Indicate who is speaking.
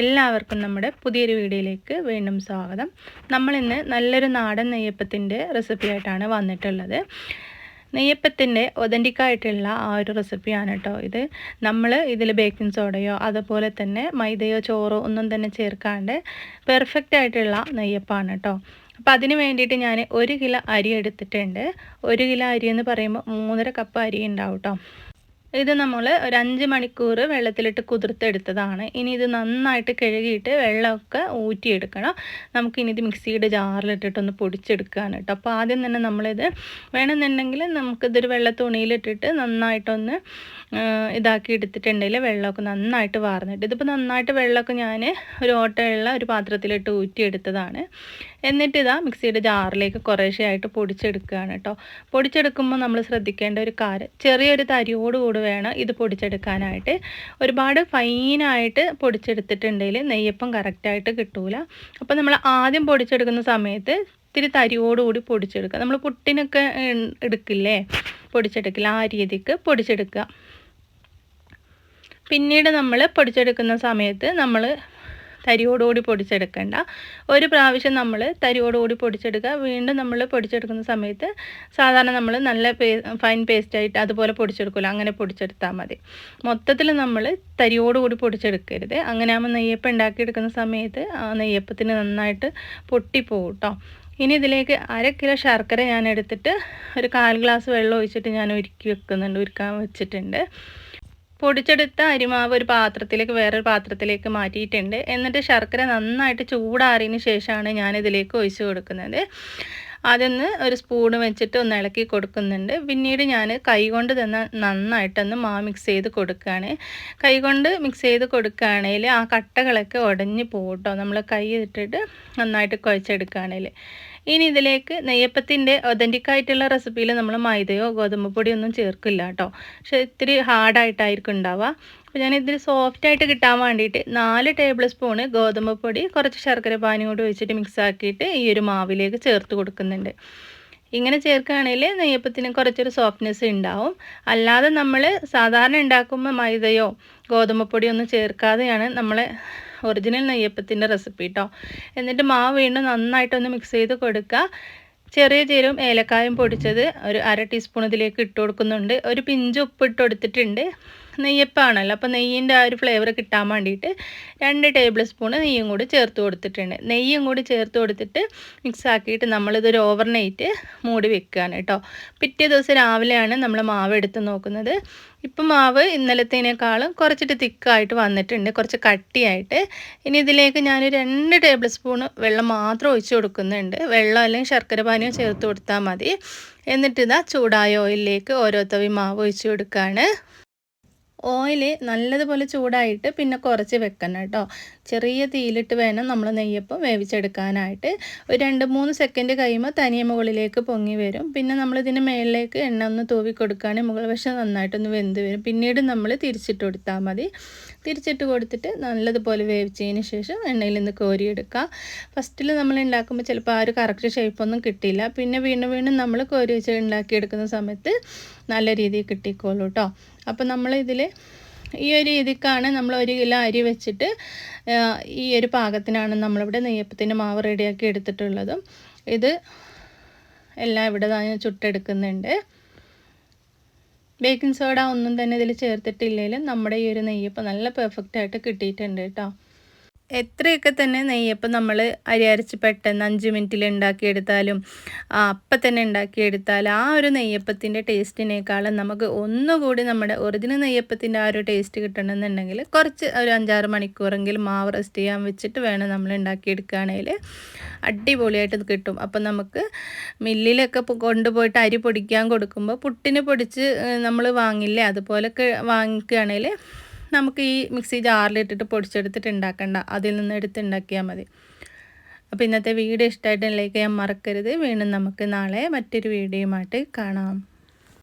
Speaker 1: എല്ലാവർക്കും നമ്മുടെ പുതിയൊരു വീഡിയോയിലേക്ക് വീണ്ടും സ്വാഗതം. നമ്മളിന്ന് നല്ലൊരു നാടൻ നെയ്യപ്പത്തിന്റെ റെസിപ്പി ആയിട്ടാണ് വന്നിട്ടുള്ളത്. നെയ്യപ്പത്തിന്റെ ഒതന്റിക്കായിട്ടുള്ള ആ ഒരു റെസിപ്പിയാണ് കേട്ടോ ഇത്. നമ്മൾ ഇതിൽ ബേക്കിംഗ് സോഡയോ അതുപോലെ തന്നെ മൈദയോ ചോറോ ഒന്നും തന്നെ ചേർക്കാണ്ട് പെർഫെക്റ്റ് ആയിട്ടുള്ള നെയ്യപ്പാണ് കേട്ടോ. അപ്പോൾ അതിന് വേണ്ടിയിട്ട് ഞാൻ ഒരു കിലോ അരി എടുത്തിട്ടുണ്ട്. ഒരു കിലോ അരി എന്ന് പറയുമ്പോൾ മൂന്നര കപ്പ് അരി ഉണ്ടാവും കേട്ടോ. ഇത് നമ്മൾ ഒരു അഞ്ച് മണിക്കൂർ വെള്ളത്തിലിട്ട് കുതിർത്തെടുത്തതാണ്. ഇനി ഇത് നന്നായിട്ട് കഴുകിയിട്ട് വെള്ളമൊക്കെ ഊറ്റിയെടുക്കണം. നമുക്കിനി ഇത് മിക്സിയുടെ ജാറിലിട്ടിട്ടൊന്ന് പൊടിച്ചെടുക്കാൻ കേട്ടോ. അപ്പോൾ ആദ്യം തന്നെ നമ്മളിത് വേണമെന്നുണ്ടെങ്കിൽ നമുക്കിതൊരു വെള്ള തുണിയിലിട്ടിട്ട് നന്നായിട്ടൊന്ന് ഇതാക്കി എടുത്തിട്ടുണ്ടെങ്കിൽ വെള്ളമൊക്കെ നന്നായിട്ട് വാർന്നിട്ട്. ഇതിപ്പോൾ നന്നായിട്ട് വെള്ളമൊക്കെ ഞാൻ ഒരു ഓട്ടയുള്ള ഒരു പാത്രത്തിലിട്ട് ഊറ്റിയെടുത്തതാണ്. എന്നിട്ട് ഇതാ മിക്സിയുടെ ജാറിലേക്ക് കുറേശ്ശെ ആയിട്ട് പൊടിച്ചെടുക്കുകയാണ് കേട്ടോ. പൊടിച്ചെടുക്കുമ്പോൾ നമ്മൾ ശ്രദ്ധിക്കേണ്ട ഒരു കാര്യം ചെറിയൊരു തരിയോടുകൂടി വേണം ഇത് പൊടിച്ചെടുക്കാനായിട്ട്. ഒരുപാട് ഫൈനായിട്ട് പൊടിച്ചെടുത്തിട്ടുണ്ടെങ്കിൽ നെയ്യപ്പം കറക്റ്റായിട്ട് കിട്ടൂല. അപ്പോൾ നമ്മൾ ആദ്യം പൊടിച്ചെടുക്കുന്ന സമയത്ത് ഇത്തിരി തരിയോടുകൂടി പൊടിച്ചെടുക്കുക. നമ്മൾ പുട്ടിനൊക്കെ എടുക്കില്ലേ? പൊടിച്ചെടുക്കില്ല ആ രീതിക്ക് പൊടിച്ചെടുക്കുക. പിന്നീട് നമ്മൾ പൊടിച്ചെടുക്കുന്ന സമയത്ത് നമ്മൾ തരിയോടുകൂടി പൊടിച്ചെടുക്കേണ്ട. ഒരു പ്രാവശ്യം നമ്മൾ തരിയോടുകൂടി പൊടിച്ചെടുക്കുക. വീണ്ടും നമ്മൾ പൊടിച്ചെടുക്കുന്ന സമയത്ത് സാധാരണ നമ്മൾ നല്ല പേ ഫൈൻ പേസ്റ്റായിട്ട് അതുപോലെ പൊടിച്ചെടുക്കില്ല അങ്ങനെ പൊടിച്ചെടുത്താൽ മതി. മൊത്തത്തിൽ നമ്മൾ തരിയോടുകൂടി പൊടിച്ചെടുക്കരുത്. അങ്ങനെ ആകുമ്പോൾ നെയ്യപ്പം ഉണ്ടാക്കിയെടുക്കുന്ന സമയത്ത് ആ നെയ്യപ്പത്തിന് നന്നായിട്ട് പൊട്ടിപ്പോകും കേട്ടോ ഇനി ഇതിലേക്ക് അര കിലോ ശർക്കര ഞാൻ എടുത്തിട്ട് ഒരു കാൽ ഗ്ലാസ് വെള്ളം ഒഴിച്ചിട്ട് ഞാൻ ഒരുക്കി വെക്കുന്നുണ്ട്. ഒരുക്കാൻ വെച്ചിട്ടുണ്ട്. പൊടിച്ചെടുത്ത അരിമാവ് ഒരു പാത്രത്തിലേക്ക് വേറൊരു പാത്രത്തിലേക്ക് മാറ്റിയിട്ടുണ്ട്. എന്നിട്ട് ശർക്കര നന്നായിട്ട് ചൂടാറിയതിന് ശേഷമാണ് ഞാനിതിലേക്ക് ഒഴിച്ചു കൊടുക്കുന്നത്. അതൊന്ന് ഒരു സ്പൂണ് വെച്ചിട്ട് ഒന്ന് ഇളക്കി കൊടുക്കുന്നുണ്ട്. പിന്നീട് ഞാൻ കൈകൊണ്ട് തന്നെ നന്നായിട്ടൊന്ന് മാ മിക്സ് ചെയ്ത് കൊടുക്കുകയാണ്. കൈകൊണ്ട് മിക്സ് ചെയ്ത് കൊടുക്കുകയാണെങ്കിൽ ആ കട്ടകളൊക്കെ ഉടഞ്ഞ് പോകട്ടോ. നമ്മൾ കൈ ഇട്ടിട്ട് നന്നായിട്ട് കുഴച്ചെടുക്കുകയാണെങ്കിൽ. ഇനി ഇതിലേക്ക് നെയ്യപ്പത്തിന്റെ ഒതന്റിക്കായിട്ടുള്ള റെസിപ്പിയിൽ നമ്മൾ മൈദയോ ഗോതമ്പ് പൊടിയൊന്നും ചേർക്കില്ല കേട്ടോ പക്ഷേ ഇത്തിരി ഹാർഡായിട്ടായിരിക്കും ഉണ്ടാവുക. അപ്പോൾ ഞാൻ ഇതിൽ സോഫ്റ്റായിട്ട് കിട്ടാൻ വേണ്ടിയിട്ട് നാല് ടേബിൾ സ്പൂണ് ഗോതമ്പ് പൊടി കുറച്ച് ശർക്കര പാനി കൂടി ഒഴിച്ചിട്ട് മിക്സ് ആക്കിയിട്ട് ഈ ഒരു മാവിലേക്ക് ചേർത്ത് കൊടുക്കുന്നുണ്ട്. ഇങ്ങനെ ചേർക്കുകയാണെങ്കിൽ നെയ്യപ്പത്തിന് കുറച്ചൊരു സോഫ്റ്റ്നെസ് ഉണ്ടാവും. അല്ലാതെ നമ്മൾ സാധാരണ ഉണ്ടാക്കുമ്പോൾ മൈദയോ ഗോതമ്പ് പൊടിയോ ഒന്നും ചേർക്കാതെയാണ് നമ്മൾ ഒറിജിനൽ നെയ്യപ്പത്തിന്റെ റെസിപ്പി കേട്ടോ എന്നിട്ട് മാവ് വീണ്ടും നന്നായിട്ടൊന്ന് മിക്സ് ചെയ്ത് കൊടുക്കുക. ചെറിയ ജീരവും ഏലക്കായും പൊടിച്ചത് ഒരു അര ടീസ്പൂൺ ഇതിലേക്ക് ഇട്ട് കൊടുക്കുന്നുണ്ട്. ഒരു പിഞ്ച് ഉപ്പ് ഇട്ട് കൊടുത്തിട്ടുണ്ട്. നെയ്യപ്പാണല്ലോ. അപ്പോൾ നെയ്യിന്റെ ആ ഒരു ഫ്ലേവർ കിട്ടാൻ വേണ്ടിയിട്ട് രണ്ട് ടേബിൾ സ്പൂൺ നെയ്യും കൂടി ചേർത്ത് കൊടുത്തിട്ടുണ്ട്. നെയ്യും കൂടി ചേർത്ത് കൊടുത്തിട്ട് മിക്സ് ആക്കിയിട്ട് നമ്മളിതൊരു ഓവർ നൈറ്റ് മൂടി വെക്കുകയാണ് കേട്ടോ. പിറ്റേ ദിവസം രാവിലെയാണ് നമ്മൾ മാവ് എടുത്ത് നോക്കുന്നത്. ഇപ്പം മാവ് ഇന്നലത്തേനേക്കാളും കുറച്ചിട്ട് തിക്കായിട്ട് വന്നിട്ടുണ്ട്. കുറച്ച് കട്ടിയായിട്ട്. ഇനി ഇതിലേക്ക് ഞാൻ രണ്ട് ടേബിൾ സ്പൂൺ വെള്ളം മാത്രം ഒഴിച്ച് കൊടുക്കുന്നുണ്ട്. വെള്ളം അല്ലെങ്കിൽ ശർക്കര പാനിയോ ചേർത്ത് കൊടുത്താൽ മതി. എന്നിട്ട് ഇതാ ചൂടായ ഓയിലിലേക്ക് ഓരോ തവി മാവ് ഒഴിച്ച് കൊടുക്കുകയാണ് ഓയിൽ നല്ലതുപോലെ ചൂടായിട്ട് പിന്നെ കുറച്ച് വെക്കണം കേട്ടോ. ചെറിയ തീയിലിട്ട് വേണം നമ്മൾ നെയ്യപ്പം വേവിച്ചെടുക്കാനായിട്ട്. ഒരു രണ്ട് മൂന്ന് സെക്കൻഡ് കഴിയുമ്പോൾ തനിയെ മുകളിലേക്ക് പൊങ്ങി വരും. പിന്നെ നമ്മളിതിന് മേളിലേക്ക് എണ്ണ ഒന്ന് തൂവി കൊടുക്കുകയാണെങ്കിൽ മുകൾ വശം നന്നായിട്ടൊന്ന് വെന്ത് വരും. പിന്നീട് നമ്മൾ തിരിച്ചിട്ട് കൊടുത്താൽ മതി. തിരിച്ചിട്ട് കൊടുത്തിട്ട് നല്ലതുപോലെ വേവിച്ചതിന് ശേഷം എണ്ണയിൽ നിന്ന് കോരിയെടുക്കുക. ഫസ്റ്റിൽ നമ്മൾ ഉണ്ടാക്കുമ്പോൾ ചിലപ്പോൾ ആ ഒരു കറക്റ്റ് ഷേപ്പൊന്നും കിട്ടിയില്ല. പിന്നെ വീണ്ടും വീണ്ടും നമ്മൾ കോരി വെച്ച് ഉണ്ടാക്കിയെടുക്കുന്ന സമയത്ത് നല്ല രീതിയിൽ കിട്ടിക്കോളൂ കേട്ടോ അപ്പോൾ നമ്മളിതിൽ ഈ ഒരു രീതിക്കാണ് നമ്മൾ ഒരു കിലോ അരി വെച്ചിട്ട് ഈ ഒരു പാകത്തിനാണ് നമ്മളിവിടെ നെയ്യപ്പത്തിന്റെ മാവ് റെഡിയാക്കി എടുത്തിട്ടുള്ളതും. ഇത് എല്ലാം ഇവിടെ ഞാൻ ചുട്ടെടുക്കുന്നുണ്ട്. ബേക്കിംഗ് സോഡ ഒന്നും തന്നെ ഇതിൽ ചേർത്തിട്ടില്ലെങ്കിലും നമ്മുടെ ഈ ഒരു നെയ്യപ്പം നല്ല പെർഫെക്റ്റ് ആയിട്ട് കിട്ടിയിട്ടുണ്ട് കേട്ടോ. എത്രയൊക്കെ തന്നെ നെയ്യപ്പം നമ്മൾ അരി അരച്ച് പെട്ടെന്ന് അഞ്ച് മിനിറ്റിൽ ഉണ്ടാക്കിയെടുത്താലും അപ്പം തന്നെ ഉണ്ടാക്കിയെടുത്താൽ ആ ഒരു നെയ്യപ്പത്തിന്റെ ടേസ്റ്റിനേക്കാളും നമുക്ക് ഒന്നുകൂടി നമ്മുടെ ഒറിജിനൽ നെയ്യപ്പത്തിന്റെ ആ ഒരു ടേസ്റ്റ് കിട്ടണമെന്നുണ്ടെങ്കിൽ കുറച്ച് ഒരു അഞ്ചാറ് മണിക്കൂറെങ്കിലും മാവ് റെസ്റ്റ് ചെയ്യാൻ വെച്ചിട്ട് വേണം നമ്മൾ ഉണ്ടാക്കിയെടുക്കുകയാണെങ്കിൽ അടിപൊളിയായിട്ട് കിട്ടും. അപ്പം നമുക്ക് മില്ലിലൊക്കെ കൊണ്ടുപോയിട്ട് അരി പൊടിക്കാൻ കൊടുക്കുമ്പോൾ പുട്ടിന് പൊടിച്ച് നമ്മൾ വാങ്ങില്ലേ അതുപോലൊക്കെ വാങ്ങിക്കുകയാണെങ്കിൽ നമുക്ക് ഈ മിക്സി ജാറിലിട്ടിട്ട് പൊടിച്ചെടുത്തിട്ട് ഉണ്ടാക്കണ്ട അതിൽ നിന്ന് എടുത്ത് ഉണ്ടാക്കിയാൽ മതി. അപ്പോൾ ഇന്നത്തെ വീഡിയോ ഇഷ്ടമായിട്ട് ലൈക്ക് ചെയ്യാൻ മറക്കരുത്. വീണ്ടും നമുക്ക് നാളെ മറ്റൊരു വീഡിയോയുമായിട്ട് കാണാം.